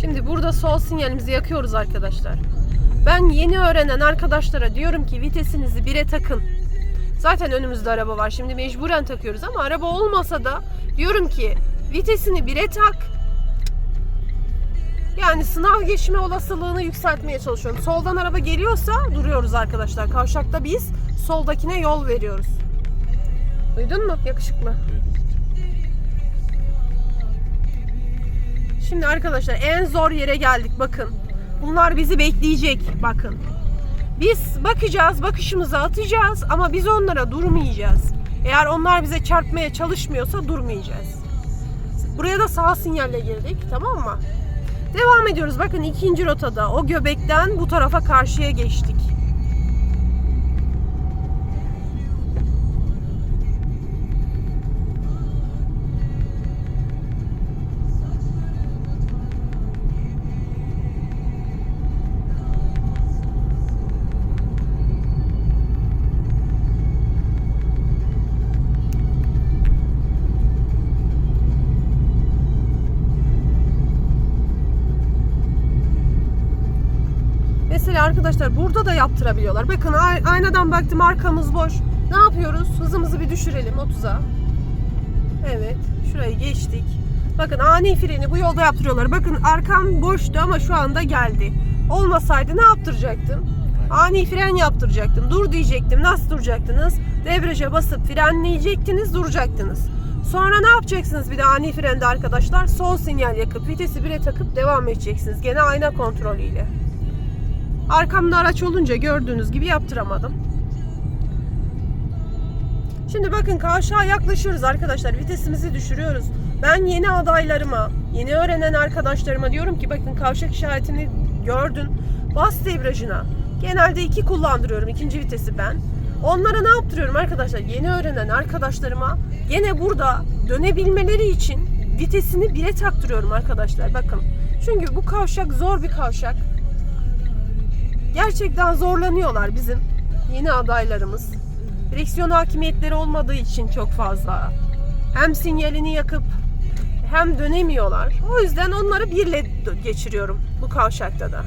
Şimdi burada sol sinyalimizi yakıyoruz arkadaşlar. Ben yeni öğrenen arkadaşlara diyorum ki vitesinizi bire takın. Zaten önümüzde araba var. Şimdi mecburen takıyoruz ama araba olmasa da diyorum ki vitesini bire tak. Yani sınav geçme olasılığını yükseltmeye çalışıyorum. Soldan araba geliyorsa duruyoruz arkadaşlar. Kavşakta biz soldakine yol veriyoruz. Duydun mu? Yakışıklı. Şimdi arkadaşlar en zor yere geldik bakın. Bunlar bizi bekleyecek bakın. Biz bakacağız, bakışımızı atacağız ama biz onlara durmayacağız. Eğer onlar bize çarpmaya çalışmıyorsa durmayacağız. Buraya da sağ sinyalle girdik tamam mı? Devam ediyoruz. Bakın ikinci rotada o göbekten bu tarafa karşıya geçtik. Mesela arkadaşlar burada da yaptırabiliyorlar. Bakın ay- aynadan baktım arkamız boş. Ne yapıyoruz? Hızımızı bir düşürelim 30'a. Evet. Şurayı geçtik. Bakın ani freni bu yolda yaptırıyorlar. Bakın arkam boştu ama şu anda geldi. Olmasaydı ne yaptıracaktım? Ani fren yaptıracaktım. Dur diyecektim. Nasıl duracaktınız? Debriyaja basıp frenleyecektiniz, duracaktınız. Sonra ne yapacaksınız bir de ani frende arkadaşlar? Sol sinyal yakıp vitesi 1'e takıp devam edeceksiniz. Gene ayna kontrolüyle. Arkamda araç olunca gördüğünüz gibi yaptıramadım. Şimdi bakın kavşağa yaklaşıyoruz arkadaşlar. Vitesimizi düşürüyoruz. Ben yeni adaylarıma, yeni öğrenen arkadaşlarıma diyorum ki bakın kavşak işaretini gördün. Bas debriyajına. Genelde iki kullandırıyorum. ikinci vitesi ben. Onlara ne yaptırıyorum arkadaşlar? Yeni öğrenen arkadaşlarıma gene burada dönebilmeleri için vitesini bire taktırıyorum arkadaşlar. Bakın. Çünkü bu kavşak zor bir kavşak. Gerçekten zorlanıyorlar bizim yeni adaylarımız. Direksiyon hakimiyetleri olmadığı için çok fazla. Hem sinyalini yakıp hem dönemiyorlar. O yüzden onları birle geçiriyorum bu kavşakta da.